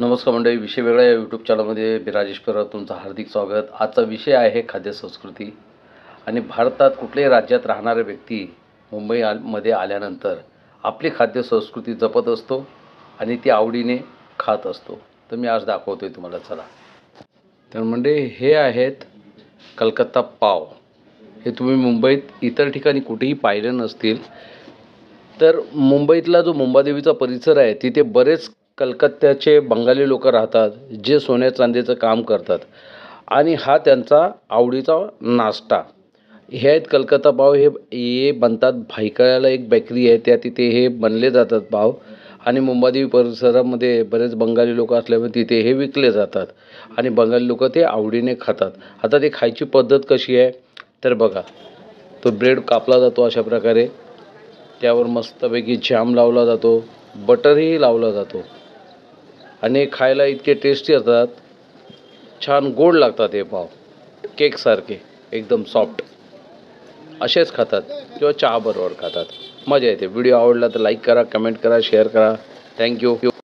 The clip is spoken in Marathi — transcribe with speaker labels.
Speaker 1: नमस्कार मंडळी विषय वेगळा या यूट्यूब चॅनलमध्ये मी राजेश परब तुमचं हार्दिक स्वागत. आजचा विषय आहे खाद्यसंस्कृती आणि भारतात कुठल्याही राज्यात राहणारे व्यक्ती मुंबई आ मध्ये आल्यानंतर आपली खाद्यसंस्कृती जपत असतो आणि ती आवडीने खात असतो. तर मी आज दाखवतो आहे तुम्हाला चला. तर म्हणजे हे आहेत कलकत्ता पाव. हे तुम्ही मुंबईत इतर ठिकाणी कुठेही पाहिले नसतील. तर मुंबईतला जो मुंबादेवीचा परिसर आहे तिथे बरेच कलकत्त्याचे बंगाली लोक राहतात जे सोन्या चांदीचं काम करतात. आणि हा त्यांचा आवडीचा नाश्ता. हे आहेत कलकत्ता पाव हे हे बनतात भायखळ्याला एक बेकरी आहे त्या तिथे हे बनले जातात पाव. आणि मुंबादेवी परिसरामध्ये बरेच बंगाली लोक असल्यामुळे तिथे हे विकले जातात. आणि बंगाली लोक ते आवडीने खातात. आता ते खायची पद्धत कशी आहे? तर बघा तो ब्रेड कापला जातो अशा प्रकारे. त्यावर मस्तपैकी जॅम लावला जातो. बटरही लावला जातो. आणि खायला इतके टेस्टी असतात. छान गोड लागतात हे पाव. केकसारखे एकदम सॉफ्ट असेच खातात किंवा चहाबरोबर खातात. मजा येते. व्हिडिओ आवडला तर लाईक करा कमेंट करा शेअर करा. थँक्यू